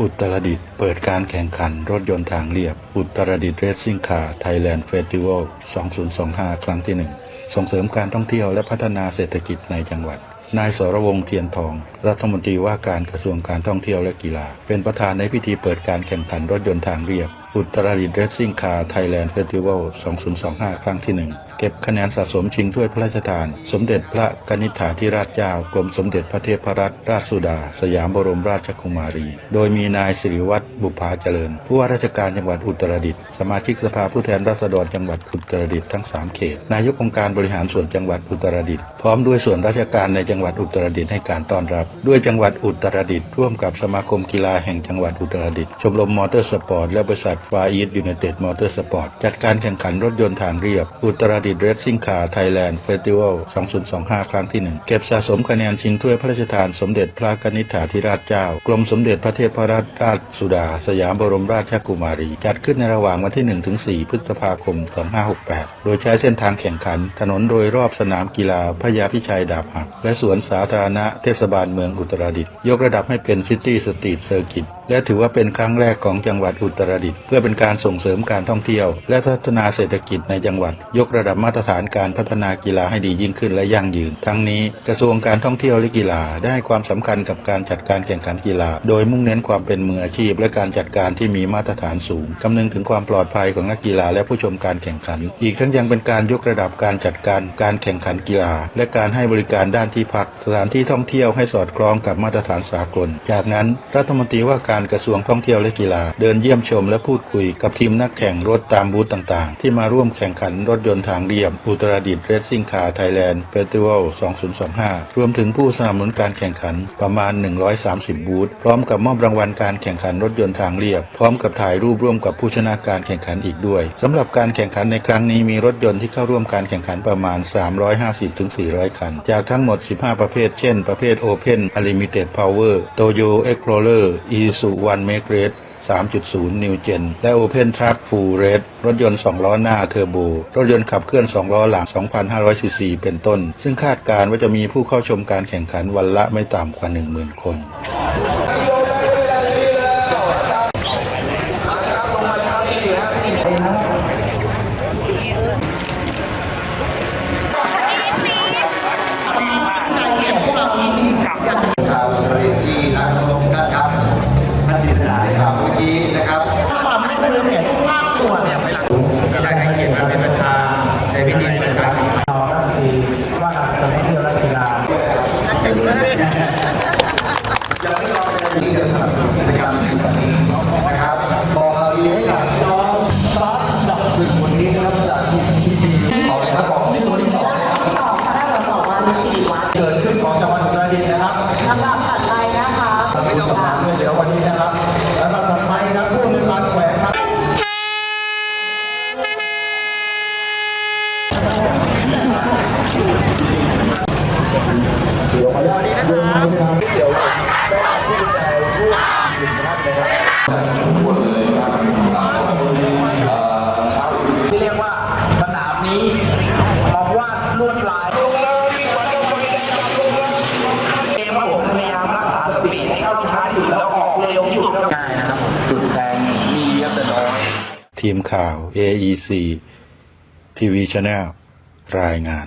อุตรดิตถ์เปิดการแข่งขันรถยนต์ทางเรียบ อุตรดิตถ์เรซซิ่งคาร์ไทยแลนด์เฟสติวัล 2025 ครั้งที่ 1 ส่งเสริมการท่องเที่ยวและพัฒนาเศรษฐกิจในจังหวัด นายสรวงเทียนทอง รัฐมนตรีว่าการกระทรวงการท่องเที่ยวและกีฬา เป็นประธานในพิธีเปิดการแข่งขันรถยนต์ทางเรียบ อุตรดิตถ์เรซซิ่งคาร์ไทยแลนด์เฟสติวัล 2025 ครั้งที่ 1 เก็บคะแนนสะสมชิงถ้วยพระราชทาน สมเด็จพระกนิษฐาธิราชเจ้ากรมสมเด็จพระเทพรัตนราชสุดา สยามบรมราชกุมารี โดยมีนายสิริวัตรบุภาเจริญ ผู้ว่าราชการจังหวัดอุตรดิตถ์สมาชิกสภาผู้แทนราษฎรจังหวัดอุตรดิตถ์ทั้ง 3 เขต นายกองค์การบริหารส่วนจังหวัดอุตรดิตถ์พร้อมด้วยส่วนราชการในจังหวัดอุตรดิตถ์ให้การต้อนรับ ด้วยจังหวัดอุตรดิตถ์ร่วมกับสมาคมกีฬาแห่งจังหวัดอุตรดิตถ์ชมรมมอเตอร์สปอร์ตและบริษัทฟาอีทยูไนเต็ดมอเตอร์สปอร์ตจัดการแข่งขันรถยนต์ทางเรียบ อุตรดิตถ์เรซซิ่งคาร์ไทยแลนด์เฟสติวัล 2025 ครั้งที่ 1 เก็บสะสมคะแนนชิงถ้วยพระราชทานสมเด็จพระกนิษฐาธิราชเจ้า กรมสมเด็จพระเทพรัตนราชสุดา สยามบรมราชกุมารี จัดขึ้นในระหว่างวันที่1ถึง4พฤษภาคม 2568 โดยใช้เส้นทางแข่งขัน ถนนโดยรอบสนามกีฬาพระยาพิชัยดาบหักและสวนสาธารณะเทศบาลเมืองอุตรดิตถ์ยกระดับให้เป็นซิตี้สตรีทเซอร์กิตและถือว่าเป็นครั้งแรกของจังหวัดอุตรดิตถ์เพื่อเป็นการส่งเสริมการท่องเที่ยว และพัฒนาเศรษฐกิจในจังหวัด ยกระดับมาตรฐานการพัฒนากีฬาให้ดียิ่งขึ้นและยั่งยืน ทั้งนี้กระทรวงการท่องเที่ยวและกีฬาได้ความสำคัญกับการจัดการแข่งขันกีฬา โดยมุ่งเน้นความเป็นมืออาชีพ และการจัดการที่มีมาตรฐานสูงคำนึงถึงความปลอดภัยของนักกีฬาและผู้ชมการแข่งขัน อีกทั้งยังเป็นการยกระดับการจัดการการแข่งขันกีฬา และการให้บริการด้านที่พัก สถานที่ท่องเที่ยวให้สอดคล้องกับมาตรฐานสากล จากนั้นรัฐมนตรีว่าการกระทรวงท่องเที่ยวและกีฬา เดินเยี่ยมชมและพูดคุยกับทีมนักแข่งรถตามบูธต่างๆ ที่มาร่วมแข่งขันรถยนต์ทางเรียบอุตรดิตถ์เรซซิ่งคาร์ไทยแลนด์เฟสติวัล 2025 รวมถึงผู้สนับสนุนการแข่งขันประมาณ 130 บูธ พร้อมกับมอบรางวัลการแข่งขันรถยนต์ทางเรียบ พร้อมกับถ่ายรูปร่วมกับผู้ชนะการแข่งขันอีกด้วยสำหรับการแข่งขันในครั้งนี้มีรถยนต์ที่เข้าร่วมการแข่งขันประมาณ 350-400 คัน จากทั้งหมด 15 ประเภท เช่น ประเภท Open Unlimited Power Toyo Explorer Isuzu One Make Race 3.0 New Gen และ Open Truck Full Red รถยนต์ 2 ล้อหน้าเทอร์โบ รถยนต์ขับเคลื่อน 2 ล้อหลัง 2,500 ซีซีเป็นต้น ซึ่งคาดการณ์ว่าจะมีผู้เข้าชมการแข่งขันวันละไม่ต่ำกว่า 10,000 คน วันนี้นะครับเดี๋ยวผมได้ผู้แทนผู้ถึงท่านนะครับทั่วมลยครับเช้าที่เรียกว่าสนามนี้มองว่าลวดลายเองว่าผมพยายามรักษาสปีดให้เข้าท้ายอยู่แล้วออกเร็วที่สุดก็ได้นะครับจุดแทงมีเยอะแต่น้อยทีมข่าว AEC TV Channel รายงาน